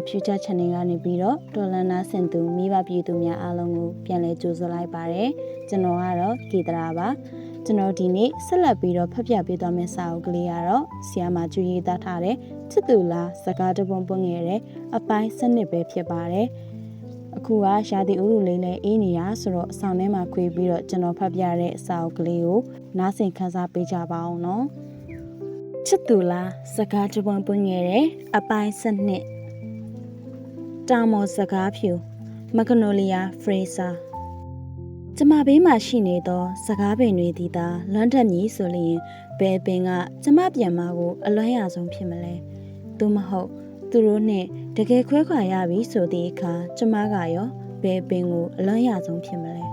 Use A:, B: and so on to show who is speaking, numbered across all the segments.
A: Talk Future Channel ကနေပြီးတော့ဒေါ်လနာစင်သူမိဘပြည်သူများအားလုံးကိုပြန်လည်ကြိုဆိုလိုက်ပါတယ်ကျွန်တော်ကတော့ကေတရာပါကျွန်တော်ဒီနေ့ဆက်လက်ပြီးတော့ဖတ်ပြပေးသွားမယ့်စာအုပ်ကလေးကတော့ဆီယာမာကျွေးရေးသားထားတဲ့ချစ်သူလားစကားတပွန်ပွင့်ငယ်တဲ့အပိုင်းစနစ်ပဲဖြစ်ပါတယ်အခုကရာသီဥတုလေးနဲ့အေးနေရဆိုတော့အဆောင်ထဲမှာခွေပြီးတော့ကျွန်တော်ဖတ်ပြတဲ့စာအုပ်ကလေးကိုနားဆင်ခန်းစားပေးကြပါအောင်နော်ချစ်သူလားစကားတပွန်ပွင့်ငယ်တဲ့အပိုင်းစနစ် တာမော်စကားဖြူမဂနိုလီယာဖရေဆာကျမဘေးမှာရှိနေသော စကားပင်တွေဒီသာလွမ်းတက်မည်ဆိုလျင်ဘယ်ပင်ကကျမပြန်มาကိုအလွမ်းရဆုံးဖြစ်မလဲသူမဟုတ် သူတို့နဲ့တကယ်ခွဲခွာရပြီဆိုသည့်အခါကျမကရောဘယ်ပင်ကိုအလွမ်းရဆုံးဖြစ်မလဲ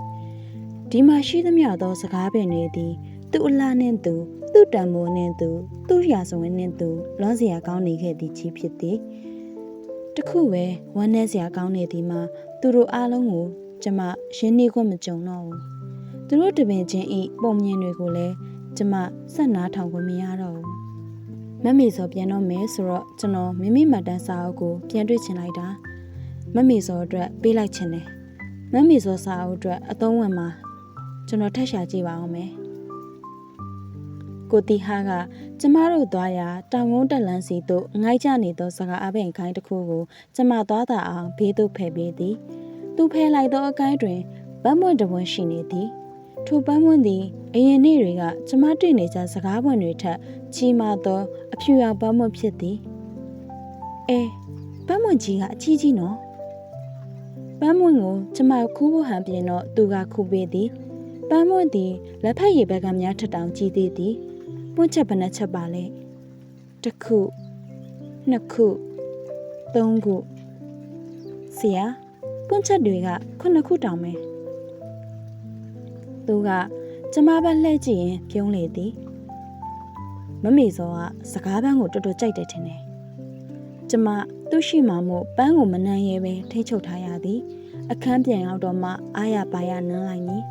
A: ဒီမှာရှိသမျှသော စကားပင်တွေသည်သူ့အလားနှင့်သူသူ့တံမိုးနှင့်သူသူ့ရာဇဝင်နှင့်သူလွမ်းစရာကောင်းနေခဲ့သည်ကြီးဖြစ်သည် တခုပဲဝမ်းနည်းစရာကောင်းနေသည်မှာသူတို့အားလုံးကိုကျမရင်းနှီးခွင့်မကြုံတော့ဘူးသူတို့တပင်ချင်းဤပုံမြင်တွေကိုလည်းကျမဆက်နာထောင်ခွင့်မရတော့ဘူးမမေစောပြန်တော့မယ်ဆိုတော့ကျွန်တော်မိမိမှတ်တမ်းစာအုပ်ကိုပြန်တွေ့ချင်လိုက်တာမမေစောအတွက်ပေးလိုက်ချင်တယ်မမေစောစာအုပ်အတွက်အသုံးဝင်မှာကျွန်တော်ထက်ရှာကြည့်ပါအောင်မယ် ကိုတီဟာကကျမတို့သွားရာတောင်ကုန်းတက်လန်းစီသို့ငိုက်ကြနေသောစကားအပင်ခိုင်းတစ်ခုကိုကျမသွားတာအောင်ဘေးသို့ဖယ်ပေးသည်။သူဖယ်လိုက်သောအကိုင်းတွင်ဗတ်မွန့်တပွန်းရှိနေသည်။ထိုဗတ်မွန့်သည်အရင်နေ့တွေကကျမတွေ့နေကြစကားပွင့်တွေထက်ကြီးမားသောအဖြူရောင်ဗတ်မွန့်ဖြစ်သည်။အဲဗတ်မွန့်ကြီးကအကြီးကြီးနော်။ဗတ်မွန့်ကိုကျမခူးဖို့ဟန်ပြင်တော့သူကခူးပေးသည်။ဗတ်မွန့်သည်လက်ဖက်ရည်ဘက်ကများထက်တောင်ကြီးသေးသည်။ ပွင့်ချက်ဘယ်နှချက်ပါလဲတစ်ခုနှစ်ခုသုံးခုဆရာပွင့်ချက်တွေကခုနှစ်ခုတောင်ပဲသူကကျမဘက်လှည့်ကြည့်ရင်ပြုံးလေသည်မမေစောကစကားပန်းကိုတော်တော်ကြိုက်တယ်ထင်တယ်ကျမသူ့ရှိမှမို့ပန်းကိုမနှမ်းရဲပဲထိချုပ်ထားရသည်အခန်းပြန်ရောက်တော့မှအားရပါရနမ်းလိုက်မည်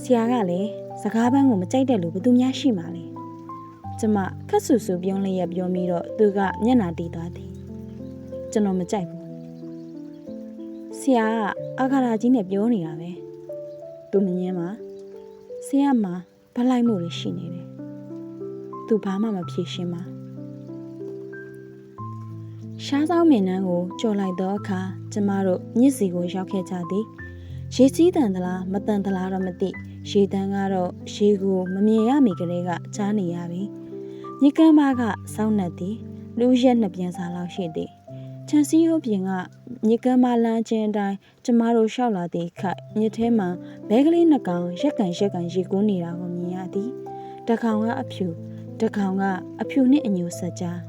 A: ဆရာကလည်းစကားပန်းကိုမကြိုက်တဲ့လူဘယ်သူများရှိမှာလဲ ကျမခက်ဆူဆူပြုံးလေးရပြောပြီးတော့သူကမျက်နှာတီးသွားသည်ကျွန်တော်မကြိုက်ဘူးဆရာကအာခါရာကြီးနဲ့ပြောနေတာပဲသူမငင်းပါဆရာမှာဗလိုက်မှုတွေရှိနေတယ်သူဘာမှမဖြေရှင်းပါရှားဆောင်မင်းနှန်းကိုကြော်လိုက်သောအခါကျမတို့မြစ်စီကိုရောက်ခဲ့ကြသည်ရေစည်းတန်သလားမတန်သလားတော့မသိရေတန်းကတော့ရေကိုမမြင်ရမီကလေးကကြားနေရပြီ။ မြေကမ်းမကစောင်းနှက်သည်လူရက်နှစ်ပြန်စာလောက်ရှိသည်။ချန်စီဟုတ်ပြင်ကမြေကမ်းမလမ်းချင်းအတိုင်းကျမတို့ရှောက်လာသည့်ခတ်မြစ်ထဲမှာဘဲကလေးနှစ်ကောင်ရက်ကန်ရက်ကန်ရေကူးနေတာကိုမြင်ရသည်။တကောင်ကအဖြူတကောင်ကအဖြူနှင့်အညိုဆက်ကြား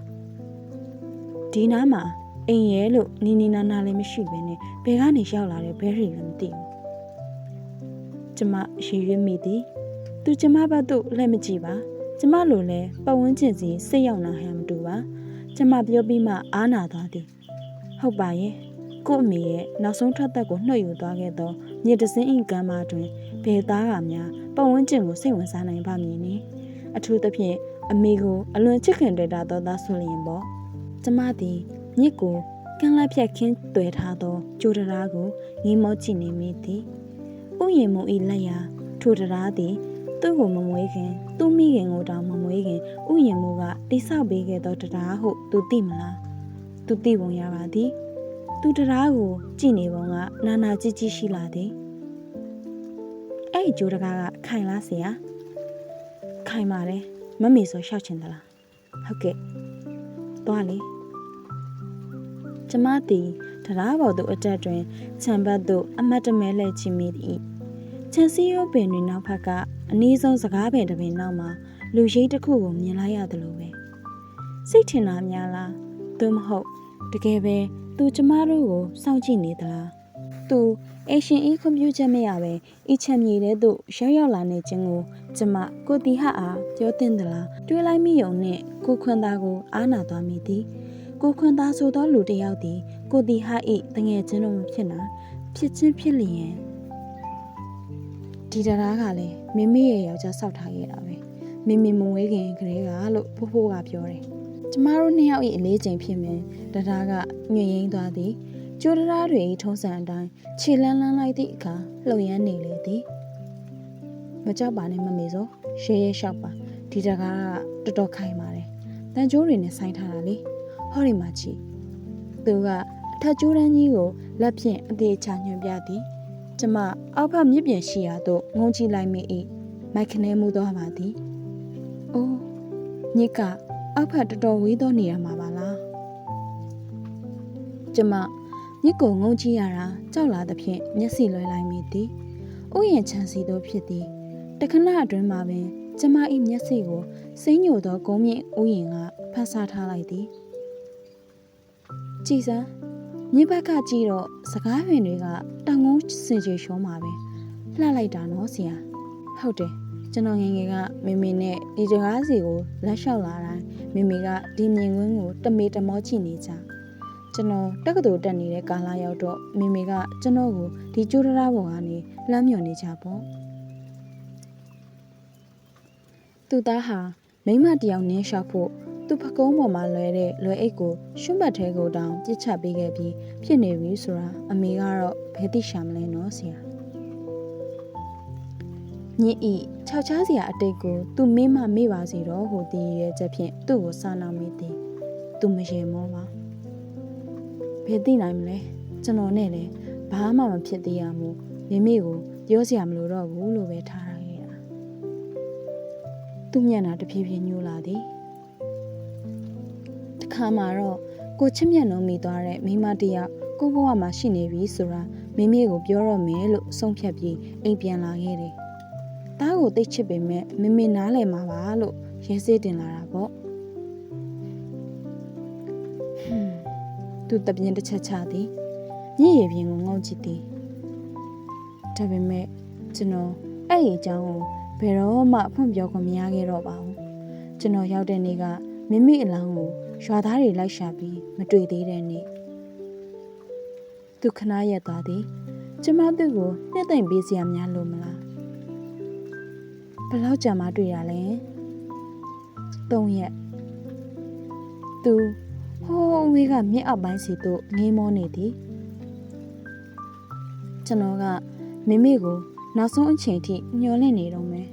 A: ဒီနားမှာအိမ်ရဲလို့နီနီနာနာလည်းမရှိဘဲနဲ့ဘယ်ကနေရောက်လာတဲ့ဘဲရီလည်းမသိဘူးကျမရေရွေးမိသည်သူကျမဘက်သို့လှည့်မကြည့်ပါ ကျမလိုလဲပတ်ဝန်းကျင်စီစိတ်ရောက်လာဟန်မတူပါကျမပြောပြီးမှအားနာသွားသည်ဟုတ်ပါရဲ့ကို့အမေရဲ့နောက်ဆုံးထွက်သက်ကိုနှုတ်ယူသွားခဲ့သောမြေတစင်းအင်ကမ်းမတွင်ဘယ်သားကများပတ်ဝန်းကျင်ကိုစိတ်ဝင်စားနိုင်ပါမည်နည်းအထူးသဖြင့်အမေကိုအလွန်ချစ်ခင်တွေ့တာသောသားဆိုလျင်ပေါ့ကျမသည်ညစ်ကိုကန့်လက်ဖြတ်ခင်းတွေ့ထားသောကြိုးတရားကိုငေးမောကြည့်နေမိသည်ဥယျင်မူဤလက်ရာထိုတရားသည် သူ့ကိုမမွေးခင်သူ့မိခင်ကိုတောင်မမွေးခင်ဥယျင်မူကတိဆောက်ပေးခဲ့သောတရားဟုသူသိမလားသူသိပုံရပါသည်သူတရားကိုကြည့်နေပုံကနာနာကြည့်ကြည့်ရှိလာသည်အဲ့ဒီကြိုးတကားကခိုင်လားဆရာခိုင်ပါတယ်မမေဆိုရှောက်ချင်သလားဟုတ်ကဲ့သွားလေကျမသည်တရားပေါ်သို့အတက်တွင်ခြံဘက်သို့အမတ်တမဲလှည့်ချမိသည် ခြံစည်းရိုးပင်တွေနောက်ဘက်ကအနည်းဆုံးစကားပင်တစ်ပင်နောက်မှာလူရိတ်တစ်ခုကိုမြင်လိုက်ရတယ်လို့ပဲစိတ်ထင်တာများလားသို့မဟုတ်တကယ်ပဲသူကျမတို့ကိုစောင့်ကြည့်နေသလားသူအရှင်အီကွန်ပျူတာမရပဲအချမ်းမြေတဲ့သို့ရောက်ရောက်လာနေခြင်းကိုကျမကိုတီဟအားပြောတင်သလားတွေးလိုက်မိုံနဲ့ကိုခွန်သားကိုအားနာသွားမိသည်ကိုခွန်သားဆိုသောလူတစ်ယောက်သည်ကိုတီဟ၏တငယ်ချင်းတို့မဖြစ်နာဖြစ်ချင်းဖြစ်လျင် ဒီတရားကလည်းမိမိရဲ့ယောက်ျားဆောက်ထားခဲ့တာပဲမိမိမဝေးခင်ကလေးကလို့ဖိုးဖိုးကပြောတယ်ကျမတို့နှစ်ယောက်၏အလေးချိန်ဖြစ်မယ်တရားကညွှန်ရင်းသွားသည်ကျိုးတရားတွေ၏ထုံးစံအတိုင်းခြေလန်းလန်းလိုက်သည့်အခါလှုပ်ရမ်းနေလေသည်မကြောက်ပါနဲ့မမေစောရှေးရဲလျှောက်ပါဒီတကားကတော်တော်ခိုင်ပါတယ်တန်ကြိုးတွေနဲ့ဆိုင်ထားတာလေဟောဒီမှာချီသူကအထက်ကျိုးတန်းကြီးကိုလက်ဖြင့်အသေးချညွှန်ပြသည် ကျမအောက်ဘက်မြစ်ပြင်ရှိရာသို့ငုံကြည့်လိုက်မိ၏မိုက်ခနဲမှုသွားပါသည်အိုးညစ်ကအောက်ဖက်တော်တော်ဝေးသောနေရာမှာပါလားကျမညစ်ကိုငုံကြည့်ရတာကြောက်လာသဖြင့်မျက်စိလွှဲလိုက်မိသည်ဥယျာဉ်ချမ်းစီသောဖြစ်သည်တခဏအတွင်းမှာပင် ကျမ၏မျက်စိကိုစိမ့်ညိုသောကုန်းမြင့်ဥယျာဉ်ကဖတ်ဆာထားလိုက်သည်ကြည်စမ်းမြစ်ဘက်ကကြည့်တော့စကားပင်တွေကတောင်ကုန်း စင်ကြေရှောမှာပဲလှလိုက်တာနော်ဆရာဟုတ်တယ်ကျွန်တော်ငယ်ငယ်ကမေမေနဲ့ဒီတကားစီကိုလက်လျှောက်လာတိုင်းမေမေကဒီမြင်ကွင်းကိုတမေတမောကြည့်နေကြကျွန်တော်တက္ကသိုလ်တက်နေတဲ့ကာလရောက်တော့မေမေကကျွန်တော်ကိုဒီကျိုးတရာပေါ်ကနေလှမ်းမြော်နေကြပေါ့သူသားဟာမိမတယောက်နင်းလျှောက်ဖို့ သူ့ဖကုံးပေါ်မှာလွယ်တဲ့လွယ်အိတ်ကိုရှွန့်ဘတ်ထဲကိုတောင်ပြစ်ချပေးခဲ့ပြီးဖြစ်နေပြီဆိုတာအမေကတော့ဘယ်သိရှာမလဲနော်ဆရာညစ်ဤခြောက်ချားစရာအတိတ်ကိုသူမင်းမမေ့ပါစေတော့ဟိုတည်ရဲ့ချက်ဖြင့်သူ့ကိုစာနာမိသည်သူမရေမောပါဘယ်သိနိုင်မလဲကျွန်တော်နဲ့လည်းဘာမှမဖြစ်သေးရမို့မိမိကိုပြောစရာမလိုတော့ဘူးလို့ပဲထားရခဲ့တာသူ့မျက်နှာတဖြည်းဖြည်းညှိုးလာသည် တခါမှတော့ကိုချစ်မြတ်လုံးမိသွားတဲ့မိန်းမတစ်ယောက်ကိုဘဝမှာရှိနေပြီဆိုတာမိမိကိုပြောတော့မယ်လို့ဆုံးဖြတ်ပြီးအိမ်ပြန်လာခဲ့တယ်။သားကိုတိတ်ချစ်ပေမဲ့မမေနားလည်မှာပါလို့ရဲစေးတင်လာတာပေါ့။ဟွန်းသူတပြင်းတစ်ချက်ချသည်ညစ်ရည်ပြင်းကိုငုံကြည့်သည်။ဒါပေမဲ့ကျွန်တော်အဲ့ဒီအကြောင်းကိုဘယ်တော့မှဖွင့်ပြောခွင့်မရခဲ့တော့ပါဘူး။ကျွန်တော်ရောက်တဲ့နေ့ကမိမိအလောင်းကို ရွာသားတွေလိုက်ရှာပြီးမတွေ့သေးတဲ့နေ့သူခဏရက်သွားသည်ကျမသူ့ကိုနှစ်သိမ့်ပေးစရာများလို့မလားဘယ်လောက်ကြာမှတွေ့ရလဲ၃ရက်သူဟိုးဝေးကမြစ်အောက်ပိုင်းစီသို့ငေးမောနေသည်ကျွန်တော်ကမိမိကိုနောက်ဆုံးအချိန်ထိညှော်လင့်နေတော့မယ်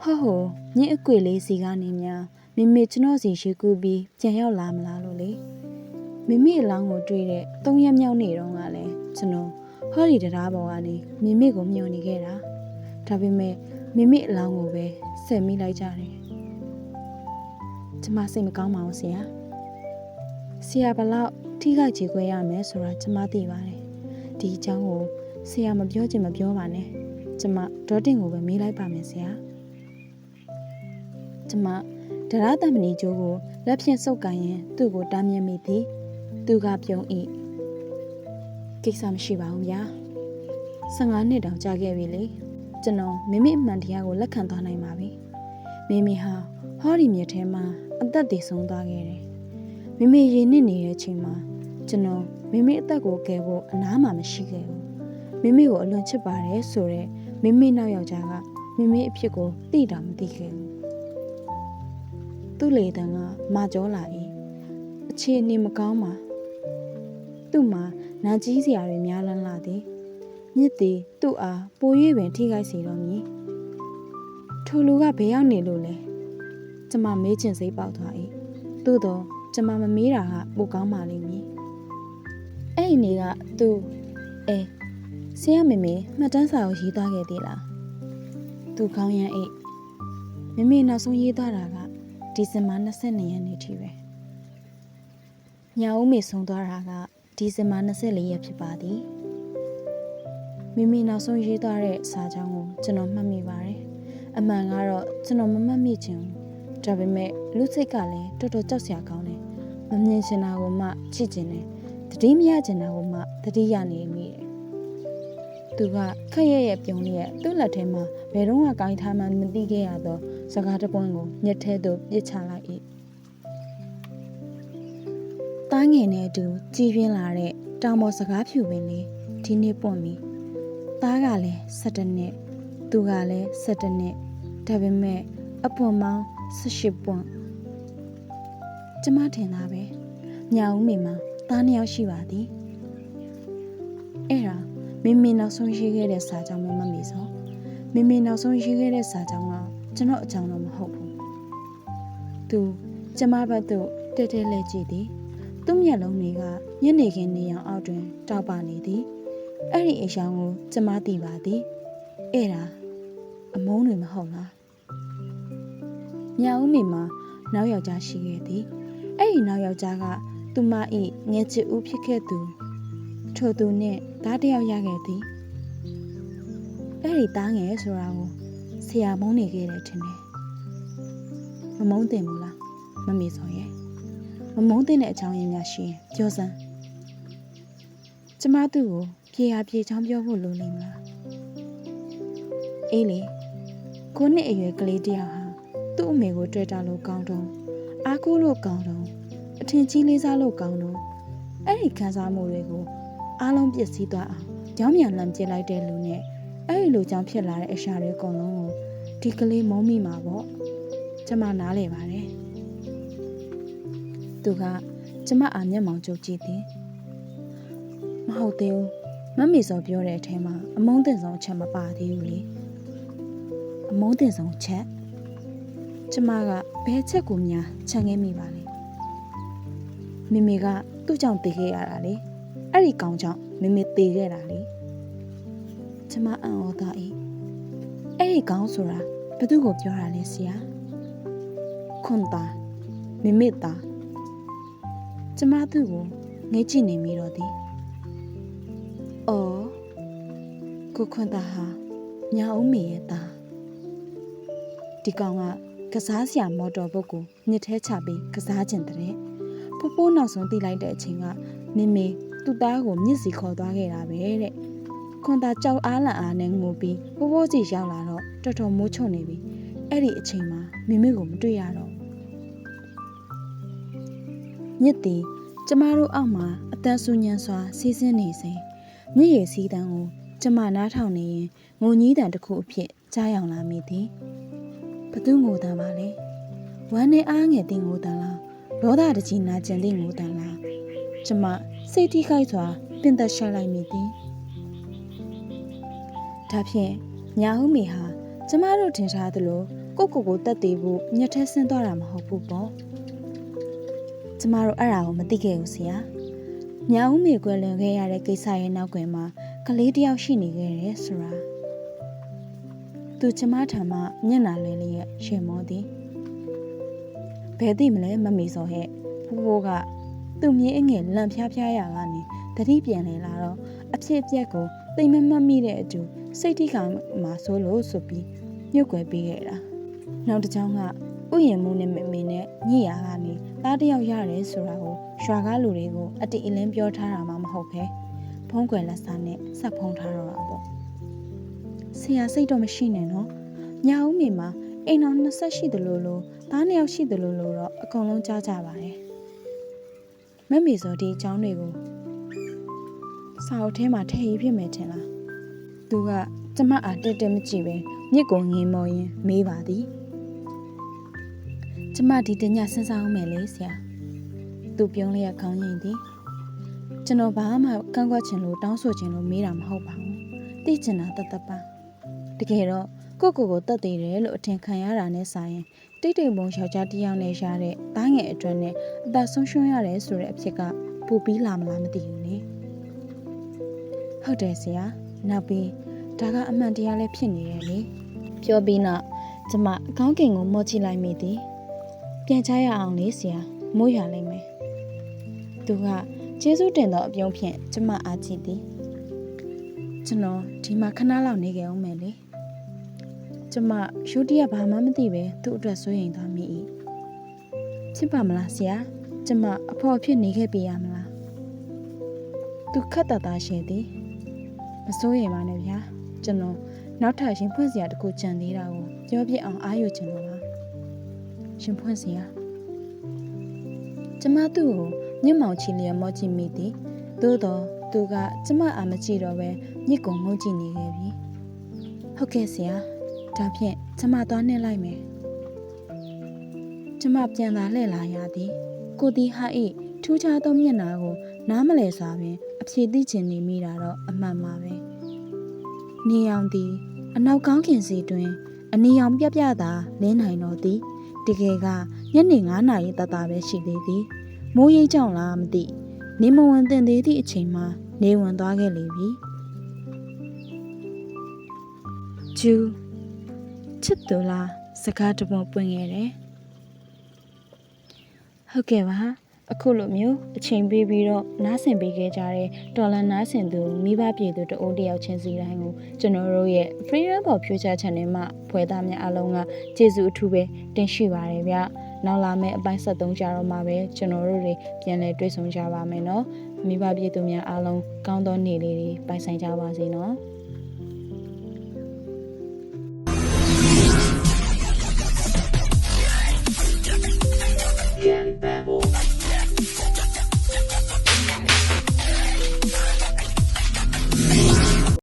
A: ဟောဟိုမြစ်အကွေလေးစီကနေများ မိမိကျွန်တော်စီရှိကူးပြီးပြန်ရောက်လာမလားလို့လေမိမိအလောင်းကိုတွေ့တဲ့သုံးရက်မြောက်နေ့တုန်းကလည်းကျွန်တော်ဟောဒီတရားပေါ်ကနေမိမိကိုမျှော်နေခဲ့တာဒါပေမဲ့မိမိအလောင်းကိုပဲဆက်မိလိုက်ကြတယ်ကျမစိတ်မကောင်းပါဘူးဆရာဆရာဘလောက်ထိခိုက်ကြေခွဲရမယ်ဆိုတာကျမသိပါတယ်ဒီအကြောင်းကိုဆရာမပြောချင်မပြောပါနဲ့ကျမဒေါ်တင်ကိုပဲမေးလိုက်ပါမယ်ဆရာကျမ ဒရသမဏီကျိုးကိုလက်ဖြင့်စုပ်ကန်ရင်သူ့ကိုတားမြစ်မိသည်သူကပြုံး၏ကိစ္စမရှိပါဘူးဗျာ15နှစ်တောင်ကြာခဲ့ပြီလေကျွန်တော်မိမိအမှန်တရားကိုလက်ခံသွားနိုင်ပါပြီမိမိဟာဟောဒီမြစ်ထဲမှာအသက်တည်ဆုံးသွားခဲ့တယ်မိမိရေနစ်နေတဲ့အချိန်မှာကျွန်တော်မိမိအသက်ကိုကယ်ဖို့အနားမှမရှိခဲ့ဘူးမိမိကိုအလွန်ချစ်ပါတယ်ဆိုတော့မိမိနောက်ယောက်ျားကမိမိအဖြစ်ကိုသိတာမသိခဲ့ဘူး သူ့လေတံကမာကြောလာ၏အခြေအနေမကောင်းပါသူ့မှာနာကြီးစရာတွေများလန်းလာသည်မြစ်သည်သူ့အားပို၍ပင်ထိခိုက်စေတော့မည်ထိုလူကဘယ်ရောက်နေလို့လဲကျမမေးချင်စိတ်ပေါက်သွား၏သို့တော့ကျမမမေးတာကပိုကောင်းပါလိမ့်မည်အဲ့ဒီနေ့ကသူအဲဆရာမေမေမှတ်တမ်းစာကိုရေးသားခဲ့သေးလားသူခေါင်းရမ်းအိတ်မေမေနောက်ဆုံးရေးသားတာက ဒီဇင်ဘာ22ရက်နေ့ထိပဲညဦးမေဆုံးသွားတာကဒီဇင်ဘာ24ရက်ဖြစ်ပါသည်မိမိနောက်ဆုံးရေးသားတဲ့စာကြောင်းကိုကျွန်တော်မှတ်မိပါတယ်အမှန်ကတော့ကျွန်တော်မမှတ်မိချင်ဘူးဒါပေမဲ့လူစိတ်ကလည်းတော်တော်ကြောက်စရာကောင်းတယ်မမြင်ချင်တာကိုမှချစ်ချင်တယ်တတိမရချင်တာကိုမှတတိရနေမိတယ်သူကခက်ရက်ရက်ပြုံးရက်သူ့လက်ထဲမှာဘယ်တော့မှကောင်းထားမှမသိခဲ့ရတော့ စကားတပွင့်ကိုညက်ထဲသို့ပြစ်ချလိုက်၏တားငယ်နဲ့အတူကြီးပြင်းလာတဲ့တောင်ပေါ်စကားဖြူပင်လေးဒီနေ့ပွင့်ပြီသားကလည်း17နှစ်သူကလည်း17နှစ်ဒါပေမဲ့အပွန်မောင်း18ပွင့်မထင်တာပဲညာဦးမိမှာသားနှစ်ယောက်ရှိပါသည်အဲ့ဒါမိမိနောက်ဆုံးရေးခဲ့တဲ့စာကြောင်းမမမေစောမိမိနောက်ဆုံးရေးခဲ့တဲ့စာကြောင်းက ကျွန်တော်အကြောင်းတော့မဟုတ်ဘူးသူကျမဘက်သို့တဲတဲလဲကြည့်သည်သူ့မျက်လုံးတွေကညနေခင်းနေအောင်အောက်တွင်တောက်ပနေသည်အဲ့ဒီအယောင်ကိုကျမသိပါသည်အဲ့ဒါအမုန်းတွေမဟုတ်လားညာဦးမိမှာနောက်ယောက်ျားရှိခဲ့သည်အဲ့ဒီနောက်ယောက်ျားကသူမ၏ငယ်ချစ်ဦးဖြစ်ခဲ့သူထိုသူနှင့်သားတစ်ယောက်ရခဲ့သည်အဲ့ဒီသားငယ်ဆိုတာကို ဆရာမုန်းနေခဲ့တယ်ထင်တယ်မမုန်းတင်ဘူးလားမမေစော်ရဲ့မမုန်းတင်တဲ့အကြောင်းရင်းများရှိရင်ပြောစမ်းကျမသူ့ကိုပြေဟာပြေချောင်းပြောဖို့လိုနေမလားအေးလေကိုနှစ်အရွယ်ကလေးတစ်ယောက်ဟာသူ့အမေကိုတွေ့တာလို့ကောင်းတော့အားကိုးလို့ကောင်းတော့အထင်ကြီးလေးစားလို့ကောင်းတော့အဲ့ဒီခံစားမှုတွေကိုအားလုံးပြည့်စည်သွားအောင်ကြောင်းမြန်လမ်းပြစ်လိုက်တဲ့လူနဲ့ အဲ့ဒီလူကြောင့်ဖြစ်လာတဲ့အရာတွေအကုန်လုံးကိုဒီကလေးမုန်းမိမှာပေါ့ကျမနားလေပါတယ်သူကကျမအာမျက်မှောင်ကြုတ်ကြည့်သည်မဟုတ်သေးဘူးမမေစောပြောတဲ့အထဲမှာအမုန်းတင်ဆောင်ချက်မပါသေးဘူးလေအမုန်းတင်ဆောင်ချက်ကျမကဘယ်ချက်ကိုများခြံခဲ့မိပါလဲမိမိကသူ့ကြောင့်တည်ခဲ့ရတာလေအဲ့ဒီကောင်ကြောင့်မိမိတည်ခဲ့တာလေ ကျမအံ့ဩသား၏အဲ့ဒီကောင်ဆိုတာဘသူ့ကိုပြောတာလဲဆရာခွန်တာမိမိတာကျမသူ့ကိုငဲကြည့်နေမိတော့သည်အော်ကိုခွန်တာဟာညာဦးမေရဲ့သားဒီကောင်ကကစားစရာမော်တော်ဘုတ်ကိုညစ်ထဲချပြီးကစားကျင်တဲ့ဖိုးဖိုးနောက်ဆုံးတိလိုက်တဲ့အချိန်ကမမေသူ့သားကိုမြစ်စီခေါ်သွားခဲ့တာပဲတဲ့ ခွန်သားကြောက်အားလန့်အားနဲ့ငိုပြီးဖိုးဖိုးစီရောက်လာတော့တော်တော်မိုးချုံနေပြီအဲ့ဒီအချိန်မှာမမေကိုမတွေ့ရတော့ညစ်တီကျမတို့အောက်မှာအတန်းဆူညံစွာစီးဆင်းနေစဉ်မြစ်ရည်စီးတန်းကိုကျမနားထောင်နေရင်ငိုကြီးတန်တစ်ခုအဖြစ်ကြားရောက်လာမိသည်ဘသူငိုတန်ပါလဲဝမ်းနဲ့အားငယ်တဲ့ငိုတန်လားဒေါသတကြီးနာကျင်တဲ့ငိုတန်လားကျမစိတ်ထိခိုက်စွာပင်သက်ရှာလိုက်မိသည် ဒါဖြင့်ညာဟုမေဟာကျမတို့ထင်ထားသလိုကိုကိုကိုတက်သေးဖို့ညက်ထဲဆင်းသွားတာမဟုတ်ဘူးပေါ့ကျမတို့အဲ့ဒါကိုမသိခဲ့ဘူးဆရာညာဦးမေကွယ်လွန်ခဲ့ရတဲ့ကိစ္စရဲ့နောက်ကွယ်မှာကလေးတယောက်ရှိနေခဲ့တယ်ဆိုတာသူကျမထံမှမျက်နာလဲလျက်ရှင်မောသည်ဘယ်သိမလဲမမေစောဟဲ့ဖူးဖိုးကသူ့မြေအငယ်လန့်ဖျားဖျားရကနေတတိပြန်လေလာတော့အဖြစ်အပျက်ကိုသိမမတ်မိတဲ့အတူ စိတ်ထိခါမှာဆိုလို့ဆိုပြီးညှုတ်ကွယ်ပေးခဲ့တာနောက်တစ်ကြောင်းကဥယျာဉ်မှုနဲ့မမေနဲ့ညိရာကနေသားတယောက်ရတယ်ဆိုတာကိုရွာကားလူတွေကိုအတိအလင်းပြောထားတာမှမဟုတ်ပဲဖုံးကွယ်လက်စားနဲ့ဆက်ဖုံးထားတော့တာပေါ့ဆရာစိတ်တော့မရှိနဲ့နော်ညာဦးမေမှာအိမ်တော်20ရှိတယ်လို့လို့သားနှစ်ယောက်ရှိတယ်လို့လို့တော့အကုန်လုံးကြားကြပါတယ်မမေစောဒီအကြောင်းတွေကိုစာအုပ်ထဲမှာထည့်ရေးဖြစ်မယ်ထင်လား သူကကျမအားတက်တက်မကြည့်ပဲမြစ်ကိုငင်းမော်ရင်မေးပါသည်ကျမဒီတညစဉ်းစားအောင်မယ်လေဆရာသူပြုံးလျက်ခေါင်းရင်သည်ကျွန်တော်ဘာမှကန့်ကွက်ချင်လို့တောင်းဆိုချင်လို့မေးတာမဟုတ်ပါဘူးသိချင်တာတသက်ပါတကယ်တော့ကိုကိုကိုတတ်သေးတယ်လို့အထင်ခံရတာနဲ့စာရင်တိတ်တိတ်မုံယောက်ျားတစ်ယောက်နဲ့ရတဲ့သားငယ်အတွက်နဲ့အသက်ဆုံးရှုံးရတယ်ဆိုတဲ့အဖြစ်ကပိုပြီးလာမလားမသိဘူးလေဟုတ်တယ်ဆရာ နောက်ပြီးဒါကအမှန်တရားလည်းဖြစ်နေရဲ့လေပြောပြီးနောက်ကျမအကောင်းကင်ကိုမော့ချိလိုက်မိသည်ပြန်ချရအောင်လေဆရာမိုးရလိမ့်မယ်သူကကျေးဇူးတင်သောအပြုံးဖြင့်ကျမအားကြည့်သည်ကျွန်တော်ဒီမှာခဏလောက်နေကြအောင်မယ်လေကျမယူတီးကဘာမှမသိပဲသူ့အတွက်စိုးရိမ်သွားမိ၏ဖြစ်ပါမလားဆရာကျမအဖော်အဖြစ်နေခဲ့ပြရမလားသူခက်တတာရှည်သည် မစိုးရိမ်ပါနဲ့ဗျာကျွန်တော်နောက်ထပ်ရင်ဖွင့်စရာတခုကြံသေးတာကိုပြောပြအောင်အားယူချင်လို့ပါရှင်ဖွင့်စရာကျမသူ့ကိုညှမောင်ချီလျက်မော့ကြည့်မိသည်သို့တော့သူကကျမအာမကြည့်တော့ပဲညစ်ကုံငုံကြည့်နေခဲ့ပြီဟုတ်ကဲ့ဆရာဒါဖြင့်ကျမသွားနှင်းလိုက်မယ်ကျမပြန်လာလှည့်လာရသည်ကိုတီဟာဤထူးခြားသောမျက်နှာကိုနားမလဲစွာပင် အဖြေသိချင်နေမိတာတော့အမှန်ပါပဲနေအောင်သည်အနောက်ကောင်းခင်စီတွင်အနီအောင်ပြပြသာလင်းနိုင်တော့သည်တကယ်ကညနေ9နာရီတတပဲရှိသေးသည်မိုးရိပ်ကြောင့်လားမသိနေမဝင်တင်သေးသည့်အချိန်မှာနေဝင်သွားခဲ့လေပြီကျူချစ်သူလားစကားတပုံပွင့်ခဲ့တယ်ဟုတ်ကဲ့ပါ အခုလိုမျိုးအချိန်ပေးပြီးတော့နားဆင်ပေးခဲ့ကြတဲ့တော်လန်နားဆင်သူမိဘပြည်သူတအိုးတယောက်ချင်းစီတိုင်းကိုကျွန်တော်တို့ရဲ့ Freedom for Future Channel မှာဖွဲ့သားများအားလုံးကကျေးဇူးအထူးပဲတင်ရှိပါတယ်ဗျနောက်လာမယ့်အပိုင်း73ကြတော့မှပဲကျွန်တော်တို့တွေပြန်လည်တွေ့ဆုံကြပါမယ်နော်မိဘပြည်သူများအားလုံးကောင်းသောနေ့လေးတွေပိုင်ဆိုင်ကြပါစေနော်